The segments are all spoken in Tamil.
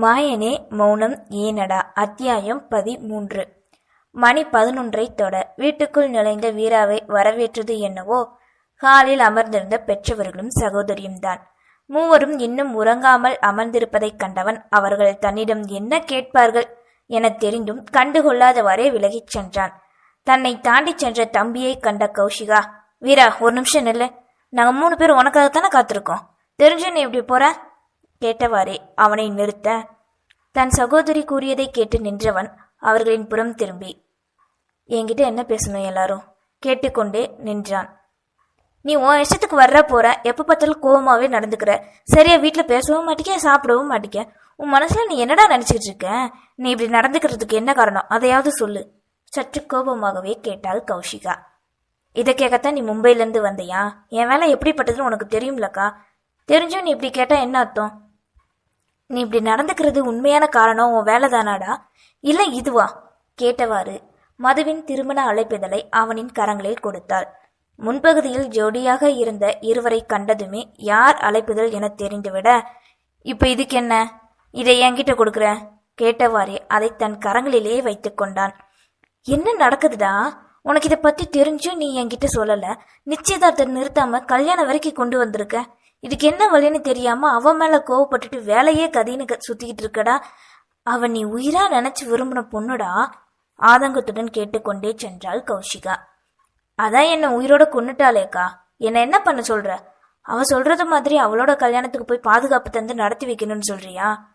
மாயனே மௌனம் ஏனடா? அத்தியாயம் பதிமூன்று. மணி பதினொன்றை தொட வீட்டுக்குள் நுழைந்த வீராவை வரவேற்றது என்னவோ? ஹாலில் அமர்ந்திருந்த பெற்றவர்களும் சகோதரியும் தான். மூவரும் இன்னும் உறங்காமல் அமர்ந்திருப்பதைக் கண்டவன் அவர்கள் தன்னிடம் என்ன கேட்பார்கள் எனத் தெரிந்தும் கண்டுகொள்ளாதவாறே விலகிச் சென்றான். தன்னை தாண்டிச் சென்ற தம்பியை கண்ட கௌஷிகா வீரா ஒரு நிமிஷம் இல்லை நாங்கள் மூணு பேர் உனக்காகத்தானே காத்திருக்கோம்? தெரிஞ்சு நீ இப்படி போற? கேட்டவாறே அவனை நிறுத்த தன் சகோதரி கூறியதை கேட்டு நின்றவன் அவர்களின் புறம் திரும்பி. என்கிட்ட என்ன பேசணும் எல்லாரும்? கேட்டுக்கொண்டே நின்றான். நீ உன் இஷ்டத்துக்கு வர்ற போற. எப்ப பார்த்தாலும் கோவமாவே நடந்துக்கிற. சரியா வீட்டில் பேசவும் மாட்டேங்க சாப்பிடவும் மாட்டேங்க உன் மனசுல நீ என்னடா நினைச்சிட்டு இருக்க? நீ இப்படி நடந்துக்கிறதுக்கு என்ன காரணம்? அதையாவது சொல்லு. சற்று கோபமாகவே கேட்டாள் கௌஷிகா. இதை கேட்கத்தான் நீ மும்பைல இருந்து வந்தியா? என் வேலை எப்படிப்பட்டதுன்னு உனக்கு தெரியும்லக்கா. தெரிஞ்சும் நீ இப்படி கேட்டா என்ன அர்த்தம்? நீ இப்படி நடந்துக்கிறது உண்மையான காரணம் உன் வேலை தானாடா இல்லை இதுவா? கேட்டவாறு மதுவின் திருமண அழைப்பிதழை அவனின் கரங்களில் கொடுத்தாள். முன்பகுதியில் ஜோடியாக இருந்த இருவரை கண்டதுமே யார் அழைப்புதல் என தெரிந்துவிட இப்ப இதுக்கு என்ன இதை என்கிட்ட கொடுக்குற? கேட்டவாறே அதை தன் கரங்களிலேயே வைத்து கொண்டான். என்ன நடக்குதுடா? உனக்கு இதை பத்தி தெரிஞ்சும் நீ என்கிட்ட சொல்லல. நிச்சயதார்த்தம் நிறுத்தாம கல்யாணம் வரைக்கும் கொண்டு வந்திருக்க. இதுக்கு என்ன வழின்னு தெரியாம அவன் மேல கோவப்பட்டுட்டு வேலையே கதின்னு க- சுத்திக்கிட்டு இருக்கடா. அவன் நீ உயிரா நினைச்சு விரும்பின பொண்ணுடா? ஆதங்கத்துடன் கேட்டுக்கொண்டே சென்றாள் கௌஷிகா. அதான் என்ன உயிரோட கொன்னுட்டாளேக்கா. என்ன என்ன பண்ண சொல்ற? அவ சொல்றது மாதிரி அவளோட கல்யாணத்துக்கு போய் பாதுகாப்பு தந்து நடத்தி வைக்கணும்னு சொல்றியா?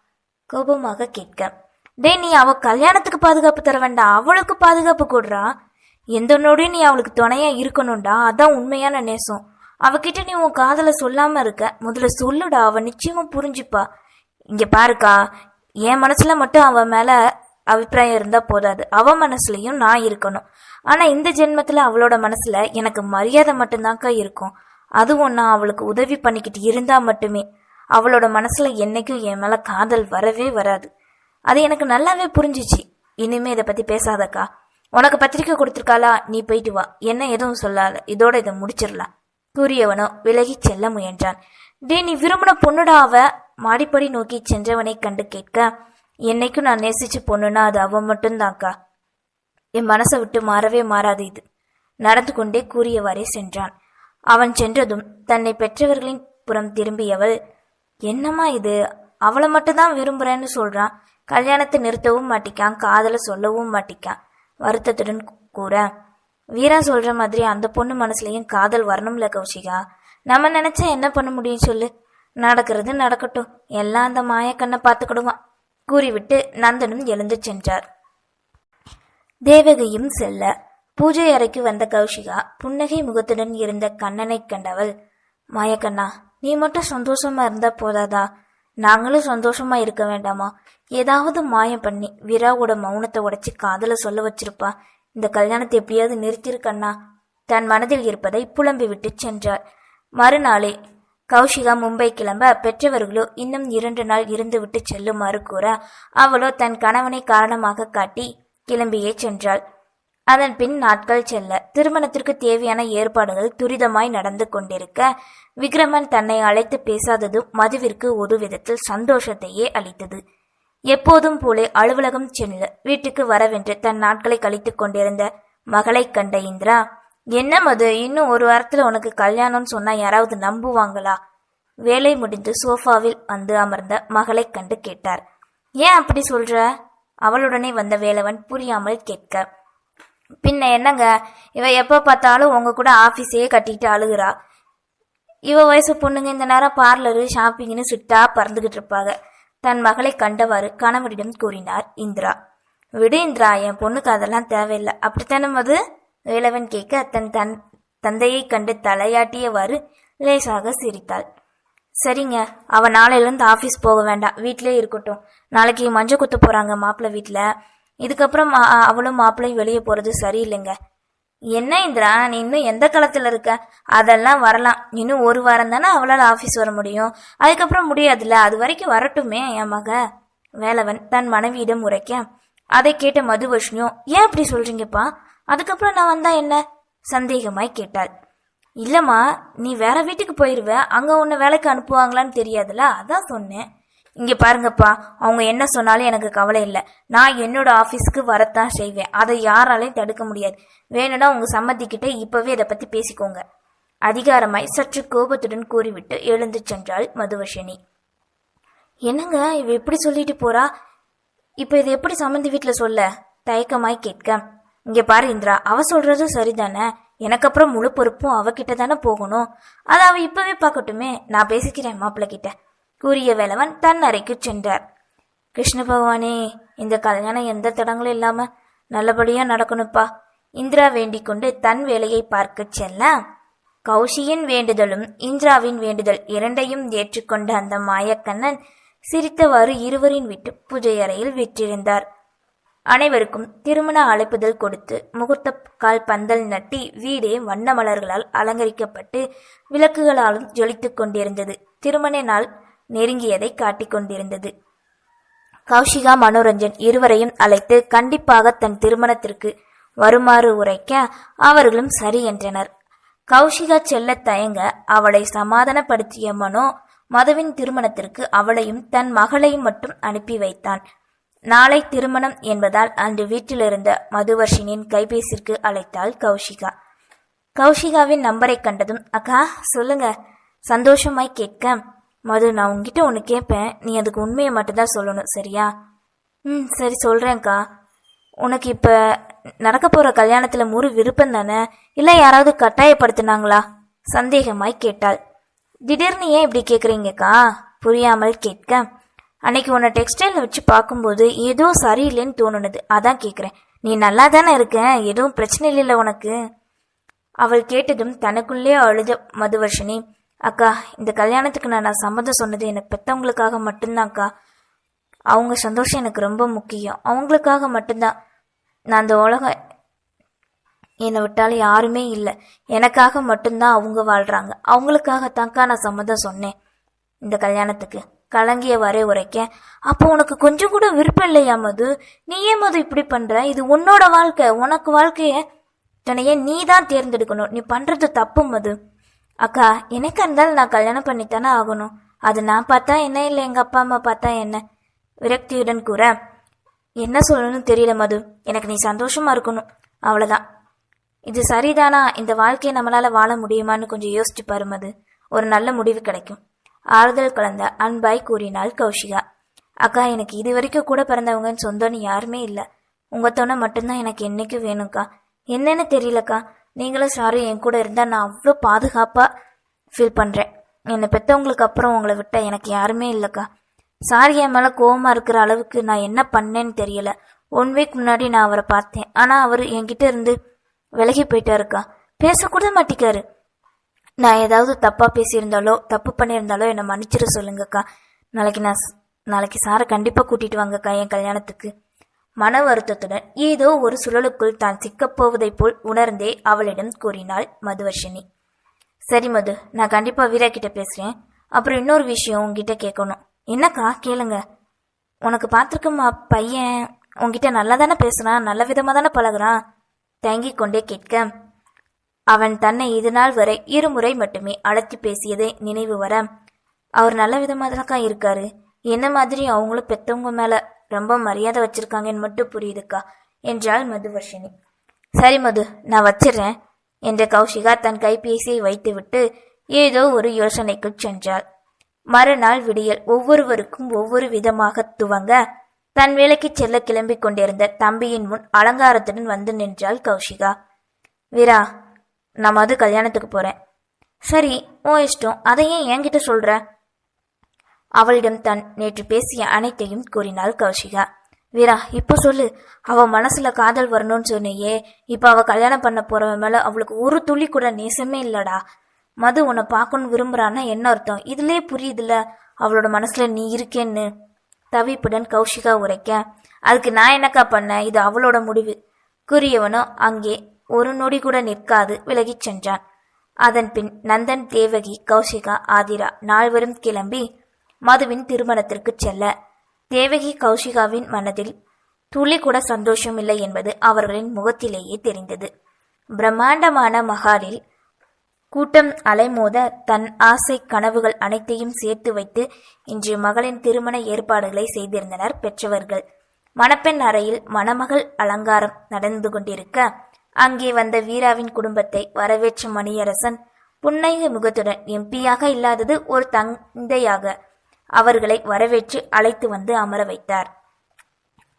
கோபமாக கேட்க. டேய் நீ அவ கல்யாணத்துக்கு பாதுகாப்பு தர வேண்டாம் அவளுக்கு பாதுகாப்பு கொடுறா. எந்த நொடியும் நீ அவளுக்கு துணையா இருக்கணும்டா. அதான் உண்மையான நேசம். அவகிட்ட நீ உன் காதலை சொல்லாம இருக்க. முதல்ல சொல்லுடா அவ நிச்சயமா புரிஞ்சுப்பா. இங்க பாருக்கா என் மனசுல மட்டும் அவ மேல அபிப்பிராயம் இருந்தா போதாது. அவ மனசுலயும் நான் இருக்கணும். ஆனா இந்த ஜென்மத்துல அவளோட மனசுல எனக்கு மரியாதை மட்டும்தான்க்கா இருக்கும். அதுவும் நான் அவளுக்கு உதவி பண்ணிக்கிட்டு இருந்தா மட்டுமே. அவளோட மனசுல என்னைக்கும் என் மேல காதல் வரவே வராது. அது எனக்கு நல்லாவே புரிஞ்சிச்சு. இனிமே இதை பத்தி பேசாதக்கா. உனக்கு பத்திரிக்கை கொடுத்துருக்காளா? நீ போயிட்டு வா. என்ன எதுவும் சொல்லாத. இதோட இதை முடிச்சிடலாம். கூறியவனோ விலகிச் செல்ல முயன்றான். டே நீ விரும்பின பொண்ணுடா அவ? மாடிப்படி நோக்கி சென்றவனை கண்டு கேட்க என்னைக்கும் நான் நேசிச்ச பொண்ணுனா அது அவன் மட்டும்தான்க்கா. என் மனசை விட்டு மாறவே மாறாது இது நடந்து கொண்டே கூறியவாறே சென்றான். அவன் சென்றதும் தன்னை பெற்றவர்களின் புறம் திரும்பியவள் என்னம்மா இது? அவளை மட்டும்தான் விரும்புறேன்னு சொல்றான். கல்யாணத்தை நிறுத்தவும் மாட்டிக்கான் காதலை சொல்லவும் மாட்டிக்கான் வருத்தத்துடன் கூற வீரா சொல்ற மாதிரி அந்த பொண்ணு மனசுலயும் காதல் வரணும்ல கௌஷிகா நம்ம நினைச்சா என்ன பண்ண முடியும் சொல்லு? நடக்கிறது நடக்கட்டும். எல்லாம் அந்த மாயக்கண்ணை பார்த்துக்கிடுவான். கூறிவிட்டு நந்தனும் எழுந்து சென்றார். தேவகையும் செல்ல. பூஜை அறைக்கு வந்த கௌஷிகா புன்னகை முகத்துடன் இருந்த கண்ணனை கண்டவள் மாயக்கண்ணா நீ மட்டும் சந்தோஷமா இருந்தா போதாதா? நாங்களும் சந்தோஷமா இருக்க வேண்டாமா? ஏதாவது மாயம் பண்ணி வீராவோட மௌனத்தை உடைச்சி காதல சொல்ல வச்சிருப்பா. இந்த கல்யாணத்தை எப்படியாவது நிறுத்திருக்கண்ணா தன் மனதில் இருப்பதை புலம்பி விட்டு சென்றார் மறுநாளே கௌஷிகா மும்பை கிளம்ப பெற்றவர்களோ இன்னும் இரண்டு நாள் இருந்துவிட்டு செல்லுமாறு கூற அவளோ தன் கணவனை காரணமாக காட்டி கிளம்பியே சென்றாள். அதன் பின் நாட்கள் செல்ல திருமணத்திற்கு தேவையான ஏற்பாடுகள் துரிதமாய் நடந்து கொண்டிருக்க விக்ரமன் தன்னை அழைத்து பேசாததும் மதுவிற்கு ஒரு விதத்தில் சந்தோஷத்தையே அளித்தது. எப்போதும் போலே அலுவலகம் செல்ல வீட்டுக்கு வரவென்று தன் நாட்களை கழித்துக் கொண்டிருந்த மகளைக் கண்ட இந்திரா என்ன மது இன்னும் ஒரு வாரத்துல உனக்கு கல்யாணம்னு சொன்னா யாராவது நம்புவாங்களா? வேலை முடிந்து சோஃபாவில் வந்து அமர்ந்த மகளை கண்டு கேட்டார். ஏன் அப்படி சொல்ற? அவளுடனே வந்த வேலவன் புரியாமல் கேட்க பின்ன என்னங்க இவ எப்ப பார்த்தாலும் உங்க கூட ஆபீஸையே கட்டிட்டு அழுகுறா. இவ வயசு பொண்ணுங்க இந்த நேரம் பார்லரு ஷாப்பிங்னு சுட்டா பறந்துகிட்டு இருப்பாங்க. தன் மகளை கண்டவாறு கணவரிடம் கூறினார் இந்திரா விடு இந்திரா என் பொண்ணுக்கு அதெல்லாம் தேவையில்லை. அப்படித்தானே மது? வேலவன் கேட்க தன் தன் தந்தையை கண்டு தலையாட்டியவாறு லேசாக சிரித்தாள். சரிங்க அவ நாளையிலேருந்து ஆஃபீஸ் போக வேண்டாம். வீட்டிலே இருக்கட்டும். நாளைக்கு மஞ்சள் குத்து போறாங்க மாப்பிள்ளை வீட்டில் இதுக்கப்புறம் அவளும் மாப்பிள்ளையும் வெளியே போறது சரியில்லைங்க. என்ன இந்திரா நீ இன்னும் எந்த களத்தில் இருக்க? அதெல்லாம் வரலாம். இன்னும் ஒரு வாரம் தானே அவளால் ஆஃபீஸ் வர முடியும். அதுக்கப்புறம் முடியாதுல்ல அது வரைக்கும் வரட்டுமே என் மக. வேலவன் தன் மனைவியிடம் உரைக்க அதை கேட்ட மதுவஷ்ணியும் ஏன் அப்படி சொல்றீங்கப்பா? அதுக்கப்புறம் நான் வந்தா என்ன? சந்தேகமாய் கேட்டாள். இல்லம்மா நீ வேற வீட்டுக்கு போயிருவ அங்க உன்னை வேலைக்கு அனுப்புவாங்களான்னு தெரியாதுல்ல அதான் சொன்னேன். இங்க பாருங்கப்பா அவங்க என்ன சொன்னாலும் எனக்கு கவலை இல்லை. நான் என்னோட ஆபீஸ்க்கு வரத்தான் செய்வேன். அதை யாராலையும் தடுக்க முடியாது. வேணும்னா உங்க சம்மதிக்கிட்ட இப்பவே இதை பத்தி பேசிக்கோங்க. அதிகாரமாய் சற்று கோபத்துடன் கூறிவிட்டு எழுந்து சென்றாள் மதுவஷினி என்னங்க இவ எப்படி சொல்லிட்டு போறா? இப்ப இது எப்படி சம்மந்தி வீட்டுல சொல்ல? தயக்கமாய் கேட்க. இங்க பாரு இந்திரா அவ சொல்றதும் சரிதானே? எனக்கு அப்புறம் முழு பொறுப்பும் அவகிட்ட தானே போகணும்? அதை அவ இப்பவே பார்க்கட்டுமே. நான் பேசிக்கிறேன் மாப்பிள்ளை கிட்ட கூறிய வேலவன் தன் அறைக்கு சென்றார். கிருஷ்ண பகவானே இந்த கல்யாணம் எந்த தடங்களும் இல்லாம நல்லபடியா நடக்கணுப்பா இந்திரா வேண்டிக் கொண்டு தன் வேலையை பார்க்க செல்ல. கௌஷியின் வேண்டுதலும் இந்திராவின் வேண்டுதல் இரண்டையும் ஏற்றுக்கொண்ட அந்த மாயக்கண்ணன் சிரித்தவாறு இருவரின் வீட்டு பூஜை அறையில் விற்றிருந்தார். அனைவருக்கும் திருமண அழைப்புதல் கொடுத்து முகூர்த்த கால் பந்தல் நட்டி வீடே வண்ண மலர்களால் அலங்கரிக்கப்பட்டு விளக்குகளாலும் ஜொலித்துக் கொண்டிருந்தது. திருமண நாள் நெருங்கியதை காட்டிக் கொண்டிருந்தது கௌஷிகா மனோரஞ்சன் இருவரையும் அழைத்து கண்டிப்பாக தன் திருமணத்திற்கு வருமாறு உரைக்க அவர்களும் சரி என்றனர். கௌஷிகா செல்ல தயங்க அவளை சமாதானப்படுத்திய மனோ மதுவின் திருமணத்திற்கு அவளையும் தன் மகளையும் மட்டும் அனுப்பி வைத்தான். நாளை திருமணம் என்பதால் அன்று வீட்டிலிருந்த மதுவர்ஷினின் கைபேசிற்கு அழைத்தாள் கௌஷிகா. கௌஷிகாவின் நம்பரை கண்டதும் அக்கா சொல்லுங்க. சந்தோஷமாய் கேட்க மது நான் உங்ககிட்ட ஒன்று கேட்பேன் நீ அதுக்கு உண்மையை மட்டும்தான் சொல்லணும் சரியா? ம் சரி சொல்கிறேன்க்கா உனக்கு இப்போ நடக்க போகிற கல்யாணத்தில் முழு விருப்பம் தானே? இல்லை யாராவது கட்டாயப்படுத்தினாங்களா? சந்தேகமாய் கேட்டாள். திடீர்னு ஏன் இப்படி கேட்குறீங்கக்கா புரியாமல் கேட்க. அன்னைக்கு உன்னை டெக்ஸ்டைலில் வச்சு பார்க்கும்போது ஏதோ சரியில்லைன்னு தோணுனது. அதான் கேட்குறேன் நீ நல்லா தானே இருக்க? எதுவும் பிரச்சனை இல்லைல்ல உனக்கு? அவள் கேட்டதும் தனக்குள்ளே அழுத மதுவர்ஷினி. அக்கா இந்த கல்யாணத்துக்கு நான் நான் சம்மதம் சொன்னது எனக்கு பெத்தவங்களுக்காக மட்டும்தான்க்கா. அவங்க சந்தோஷம் எனக்கு ரொம்ப முக்கியம். அவங்களுக்காக மட்டும்தான். நான் அந்த உலகம் என்னை விட்டாலும் யாருமே இல்லை. எனக்காக மட்டும்தான் அவங்க வாழ்கிறாங்க அவங்களுக்காகத்தான்க்கா நான் சம்மதம் சொன்னேன் இந்த கல்யாணத்துக்கு. கலங்கிய வரே உரைக்க அப்போ உனக்கு கொஞ்சம் கூட விருப்பம் இல்லையா மது? நீ ஏன் மது இப்படி பண்ற? இது உன்னோட வாழ்க்கை. உனக்கு வாழ்க்கைய துணைய நீ தான் தேர்ந்தெடுக்கணும். நீ பண்றது தப்பு மது. அக்கா எனக்கு இருந்தாலும் நான் கல்யாணம் பண்ணித்தானே ஆகணும். அது நான் பார்த்தா என்ன இல்லை எங்கள் அப்பா அம்மா பார்த்தா என்ன? விரக்தியுடன் கூற என்ன சொல்லணும்னு தெரியல மது. எனக்கு நீ சந்தோஷமா இருக்கணும். அவ்வளோதான் இது சரிதானா? இந்த வாழ்க்கையை நம்மளால் வாழ முடியுமான்னு கொஞ்சம் யோசிச்சு பாரு மது. ஒரு நல்ல முடிவு கிடைக்கும். ஆறுதல் கலந்த அன்பாய் கூறினாள் கௌஷிகா. அக்கா எனக்கு இது வரைக்கும் கூட பிறந்தவங்கன்னு சொந்தம்னு யாருமே இல்லை. உங்கள் தோணை மட்டும்தான் எனக்கு என்னைக்கும் வேணும்க்கா. என்னன்னு தெரியலக்கா. நீங்களும் சாரும் என் கூட இருந்தால் நான் அவ்வளோ பாதுகாப்பாக ஃபீல் பண்ணுறேன் என்னை பெற்றவங்களுக்கு அப்புறம் உங்களை விட்ட எனக்கு யாருமே இல்லைக்கா. சாரி என் மேலே கோவமாக இருக்கிற அளவுக்கு நான் என்ன பண்ணேன்னு தெரியல. ஒன் வீக் முன்னாடி நான் அவரை பார்த்தேன். ஆனால் அவர் என்கிட்ட இருந்து விலகி போயிட்டாருக்கா. பேசக்கூட மாட்டிக்காரு. நான் ஏதாவது தப்பாக பேசியிருந்தாலோ தப்பு பண்ணியிருந்தாலோ என்னை மன்னிச்சிட சொல்லுங்கக்கா. நாளைக்கு நான் நாளைக்கு சாரை கண்டிப்பாக கூட்டிகிட்டு வாங்கக்கா என் கல்யாணத்துக்கு. மன வருத்தத்துடன் ஏதோ ஒரு சுழலுக்குள் தான் சிக்கப்போவதைப் போல் உணர்ந்தே அவளிடம் கூறினாள் மதுவர்ஷினி. சரி மது நான் கண்டிப்பா வீரா கிட்ட பேசுறேன். அப்புறம் இன்னொரு விஷயம் உங்ககிட்ட கேட்கணும். என்னக்கா கேளுங்க. உனக்கு பார்த்துருக்கமா பையன் உன்கிட்ட நல்லா தானே பேசுறான் நல்ல விதமா தானே பழகுறான்? தேங்கி கொண்டே கேட்க அவன் தன்னை இது நாள் வரை இருமுறை மட்டுமே அழைத்து பேசியதை நினைவு வர அவர் நல்ல விதமாக தானக்கா இருக்காரு? என்ன மாதிரி அவங்களும் பெத்தவங்க மேல ரொம்ப மரியாதை வச்சிருக்காங்கன்னு மட்டும் புரியுதுக்கா என்றாள் மதுவர்ஷினி. சரி மது நான் வச்சிடுறேன் என்ற கௌஷிகா தன் கைபேசியை வைத்துவிட்டு ஏதோ ஒரு யோசனைக்குள் சென்றாள். மறுநாள் விடியல் ஒவ்வொருவருக்கும் ஒவ்வொரு விதமாக துவங்க தன் வேலைக்கு செல்ல கிளம்பிக் கொண்டிருந்த தம்பியின் முன் அலங்காரத்துடன் வந்து நின்றாள் கௌஷிகா. வீரா நான் மது கல்யாணத்துக்கு போறேன். சரி ஓ இஷ்டம் அதை ஏன் என்கிட்ட சொல்ற. அவளிடம் தன் நேற்று பேசிய அனைத்தையும் கூறினாள் கௌஷிகா. வீரா இப்போ சொல்லு. அவ மனசுல காதல் வரணும்னு சொன்னியே. இப்ப அவ கல்யாணம் பண்ண போறவன் மேல அவளுக்கு ஒரு துளி கூட நேசமே இல்லடா. மது உன்னை பார்க்கணும் விரும்புறான்னா என்ன அர்த்தம்? இதுலயே புரியுதுல அவளோட மனசுல நீ இருக்கேன்னு. தவிப்புடன் கௌஷிகா உரைக்க அதுக்கு நான் என்னக்கா பண்ணேன்? இது அவளோட முடிவு. கூறியவனோ அங்கே ஒரு நொடி கூட நிற்காது விலகிச் சென்றான். அதன் பின் நந்தன் தேவகி கௌஷிகா ஆதிரா நால்வரும் கிளம்பி மதுவின் திருமணத்திற்கு செல்ல. தேவகி கௌஷிகாவின் மனதில் துளி கூட சந்தோஷம் இல்லை என்பது அவர்களின் முகத்திலேயே தெரிந்தது. பிரம்மாண்டமான மகாலில் கூட்டம் அலைமோத தன் ஆசை கனவுகள் அனைத்தையும் சேர்த்து வைத்து இன்று மகளின் திருமண ஏற்பாடுகளை செய்திருந்தனர் பெற்றவர்கள். மணப்பெண் அறையில் மணமகள் அலங்காரம் நடந்து கொண்டிருக்க அங்கே வந்த வீராவின் குடும்பத்தை வரவேற்ற மணியரசன் புன்னகை முகத்துடன் எம்பியாக இல்லாதது ஒரு தந்தையாக அவர்களை வரவேற்று அழைத்து வந்து அமர வைத்தார்.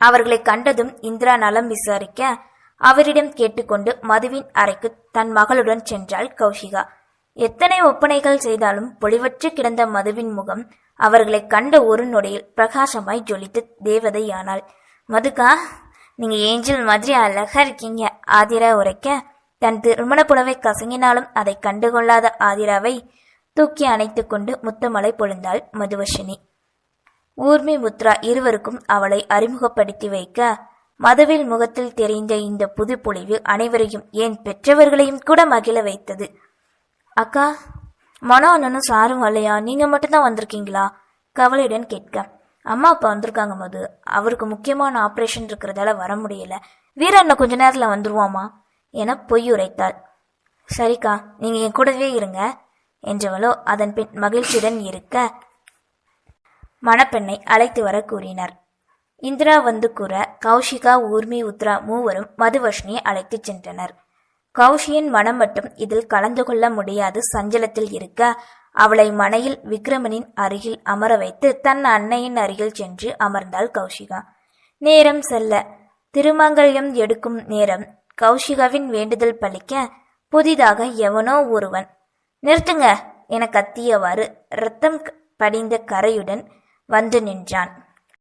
அவர்களை கண்டதும் இந்திரா நலம் விசாரிக்க அவரிடம் கேட்டுக்கொண்டு மதுவின் அறைக்கு தன் மகளுடன் சென்றாள் கௌஷிகா. எத்தனை ஒப்பனைகள் செய்தாலும் பொலிவற்று கிடந்த மதுவின் முகம் அவர்களை கண்ட ஒரு நொடியில் பிரகாசமாய் ஜொலித்து தேவதையானாள். மதுக்கா நீங்க ஏஞ்சல் மாதிரி அழகா இருக்கீங்க. ஆதிரா உரைக்க தன் திருமண புடவை கசங்கினாலும் அதை கண்டுகொள்ளாத ஆதிராவை தூக்கி அணைத்து கொண்டு முத்தமலை பொழுந்தாள் மதுவர்ஷினி. ஊர்மி முத்ரா இருவருக்கும் அவளை அறிமுகப்படுத்தி வைக்க மதுவில் முகத்தில் தெரிந்த இந்த புது பொழிவு அனைவரையும் ஏன் பெற்றவர்களையும் கூட மகிழ வைத்தது. அக்கா மனோ அண்ணனும் சாரும் வரலையா நீங்க மட்டும்தான் வந்திருக்கீங்களா? கவலையுடன் கேட்க. அம்மா அப்பா வந்திருக்காங்க மது. அவருக்கு முக்கியமான ஆபரேஷன் இருக்கிறதால வர முடியல. வீர அண்ணன் கொஞ்ச நேரத்துல வந்துருவாமா? என பொய் உரைத்தாள். சரிக்கா நீங்க என் கூடவே இருங்க. என்றவளோ அதன் பின் மகிழ்ச்சியுடன் இருக்க மணப்பெண்ணை அழைத்து வர கூறினார் இந்திரா வந்து கூற கௌஷிகா ஊர்மி உத்ரா மூவரும் மதுவர்ஷினியை அழைத்துச் சென்றனர். கௌஷியின் மனம் மட்டும் இதில் கலந்து கொள்ள முடியாது சஞ்சலத்தில் இருக்க அவளை மனையில் விக்ரமனின் அருகில் அமர வைத்து தன் அன்னையின் அருகில் சென்று அமர்ந்தாள் கௌஷிகா. நேரம் செல்ல திருமங்கல்யம் எடுக்கும் நேரம் கௌஷிகாவின் வேண்டுதல் பலிக்க புதிதாக எவனோ ஒருவன் நிறுத்துங்க. என கத்தியவாறு ரத்தம் படிந்த கரையுடன் வந்து நின்றான்.